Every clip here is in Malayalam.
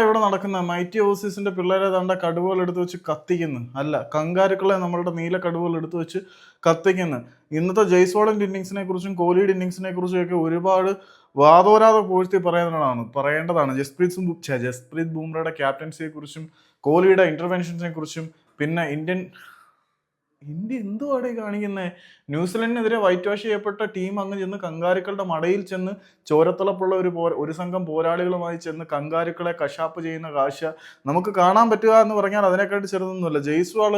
ഇവിടെ നടക്കുന്ന മൈറ്റി ഓസീസിന്റെ പിള്ളേരെ തണ്ട കടുവകൾ എടുത്ത് വെച്ച് കത്തിക്കുന്നു. അല്ല കങ്കാരുക്കളെ നമ്മളുടെ നീല കടുവകൾ എടുത്ത് വെച്ച് കത്തിക്കുന്നു. ഇന്നത്തെ ജയ്സ്വാളിന്റെ ഇന്നിങ്സിനെ കുറിച്ചും കോഹ്ലിയുടെ ഇന്നിങ്സിനെ കുറിച്ചും ഒക്കെ ഒരുപാട് വാദോരാതെ പൂഴ്ത്തി പറയുന്നതാണ് പറയേണ്ടതാണ്. ജസ്പ്രീത് ജസ്പ്രീത് ബുംറയുടെ ക്യാപ്റ്റൻസിയെ കുറിച്ചും കോഹ്ലിയുടെ ഇന്റർവെൻഷൻസിനെ കുറിച്ചും പിന്നെ ഇന്ത്യൻ ഇന്ത്യ എന്തുവാടെ കാണിക്കുന്നത് ന്യൂസിലൻഡിനെതിരെ വൈറ്റ് വാഷ് ചെയ്യപ്പെട്ട ടീം അങ്ങ് ചെന്ന് കങ്കാരുക്കളുടെ മടയിൽ ചെന്ന് ചോരത്തിളപ്പുള്ള ഒരു പോ ഒരു സംഘം പോരാളികളുമായി ചെന്ന് കങ്കാരുക്കളെ കശാപ്പ് ചെയ്യുന്ന കാഴ്ച നമുക്ക് കാണാൻ പറ്റുക എന്ന് പറഞ്ഞാൽ അതിനെക്കാട്ടി ചെറുതൊന്നുമില്ല. ജയ്സ്വാൾ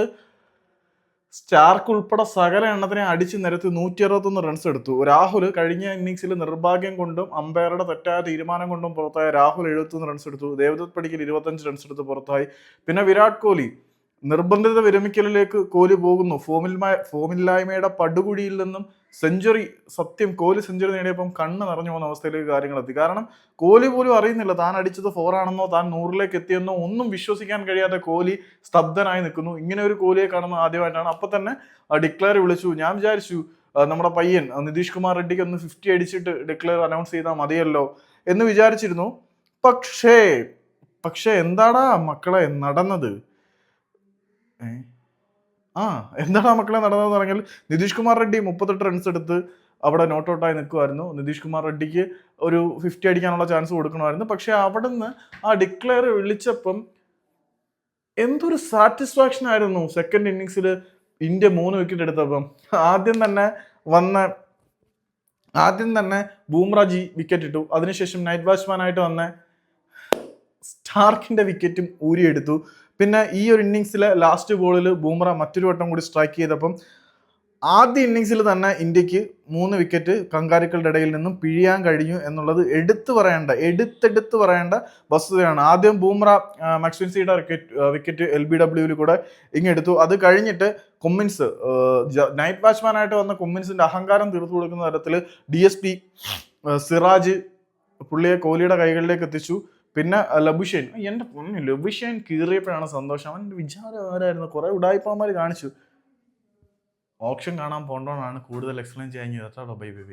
സ്റ്റാർക്ക് ഉൾപ്പെടെ സകല എണ്ണത്തിനെ അടിച്ചു നിരത്തി നൂറ്റി അറുപത്തൊന്ന് റൺസ് എടുത്തു. രാഹുൽ കഴിഞ്ഞ ഇന്നിങ്സിൽ നിർഭാഗ്യം കൊണ്ടും അമ്പയറുടെ തെറ്റായ തീരുമാനം കൊണ്ടും പുറത്തായ രാഹുൽ എഴുപത്തൊന്ന് റൺസ് എടുത്തു. ദേവദത്ത് പടിക്കൽ ഇരുപത്തഞ്ച് റൺസ് എടുത്ത് പുറത്തായി. പിന്നെ വിരാട് കോഹ്ലി നിർബന്ധിത വിരമിക്കലിലേക്ക് കോഹ്ലി പോകുന്നു. ഫോമിൽമ ഫോമില്ലായ്മയുടെ പടുകുഴിയിൽ നിന്നും സെഞ്ചുറി സത്യം കോഹ്ലി സെഞ്ചുറി നേടിയപ്പം കണ്ണ് നിറഞ്ഞു പോകുന്ന അവസ്ഥയിലേക്ക് കാര്യങ്ങൾ എത്തി. കാരണം കോഹ്ലി പോലും അറിയുന്നില്ല. താൻ അടിച്ചത് ഫോറാണെന്നോ താൻ നൂറിലേക്ക് എത്തിയെന്നോ ഒന്നും വിശ്വസിക്കാൻ കഴിയാത്ത കോഹ്ലി സ്തബ്ധനായി നിൽക്കുന്നു. ഇങ്ങനെ ഒരു കോഹ്ലിയെ കാണുന്നത് ആദ്യമായിട്ടാണ്. അപ്പൊ തന്നെ ഡിക്ലെയർ വിളിച്ചു. ഞാൻ വിചാരിച്ചു നമ്മുടെ പയ്യൻ നിതീഷ് കുമാർ റെഡ്ഡിക്ക് ഒന്ന് ഫിഫ്റ്റി അടിച്ചിട്ട് ഡിക്ലെയർ അനൗൺസ് ചെയ്താൽ മതിയല്ലോ എന്ന് വിചാരിച്ചിരുന്നു. പക്ഷേ പക്ഷേ എന്താടാ മക്കളെ നടന്നത്? ആ എന്താണ് മക്കളെ നടന്നതെന്ന് പറഞ്ഞാൽ നിതീഷ് കുമാർ റെഡ്ഡി മുപ്പത്തെട്ട് റൺസ് എടുത്ത് അവിടെ നോട്ട് ഔട്ടായി നിൽക്കുമായിരുന്നു നിതീഷ് കുമാർ റെഡ്ഡിക്ക് ഒരു ഫിഫ്റ്റി അടിക്കാനുള്ള ചാൻസ് കൊടുക്കണമായിരുന്നു. പക്ഷെ അവിടെ നിന്ന് ആ ഡിക്ലെയർ വിളിച്ചപ്പം എന്തൊരു സാറ്റിസ്ഫാക്ഷൻ ആയിരുന്നു സെക്കൻഡ് ഇന്നിങ്സിൽ ഇന്ത്യ മൂന്ന് വിക്കറ്റ് എടുത്തപ്പം. ആദ്യം തന്നെ വന്ന ആദ്യം തന്നെ ബൂംറാജി വിക്കറ്റ് ഇട്ടു. അതിനുശേഷം നൈറ്റ് ബാറ്റ്സ്മാനായിട്ട് വന്ന സ്റ്റാർക്കിന്റെ വിക്കറ്റും ഊരിയെടുത്തു. പിന്നെ ഈ ഒരു ഇന്നിങ്സിലെ ലാസ്റ്റ് ബോളിൽ ബൂമറ മറ്റൊരു വട്ടം കൂടി സ്ട്രൈക്ക് ചെയ്തപ്പം ആദ്യ ഇന്നിങ്സിൽ തന്നെ ഇന്ത്യയ്ക്ക് മൂന്ന് വിക്കറ്റ് കങ്കാരുക്കളുടെ ഇടയിൽ നിന്നും പിഴിയാൻ കഴിഞ്ഞു എന്നുള്ളത് എടുത്തു പറയേണ്ട എടുത്തെടുത്ത് പറയേണ്ട വസ്തുതയാണ്. ആദ്യം ബൂമറ മക്സ്വിൻസിയുടെ വിക്കറ്റ് വിക്കറ്റ് എൽ ബി ഡബ്ല്യുവിൽ കൂടെ ഇങ്ങെടുത്തു അത് കഴിഞ്ഞിട്ട് കൊമ്മിൻസ് നൈറ്റ് ബാറ്റ്സ്മാനായിട്ട് വന്ന കൊമ്മിൻസിന്റെ അഹങ്കാരം തീർത്തു കൊടുക്കുന്ന തരത്തിൽ ഡി എസ് പി സിറാജ് പുള്ളിയെ കോഹ്ലിയുടെ കൈകളിലേക്ക് എത്തിച്ചു. പിന്നെ ലബുഷൻ. എന്റെ പൊന്നു ലബുഷൻ കീറിയപ്പോഴാണ് സന്തോഷം. അവന്റെ വിചാരം ആരായിരുന്നു? കുറെ ഉടായ്പമാർ കാണിച്ചു. ഓപ്ഷൻ കാണാൻ പോകണ്ടോന്നാണ് കൂടുതൽ എക്സ്പ്ലെയിൻ ചെയ്യാൻ ബൈ ബൈ ബൈ.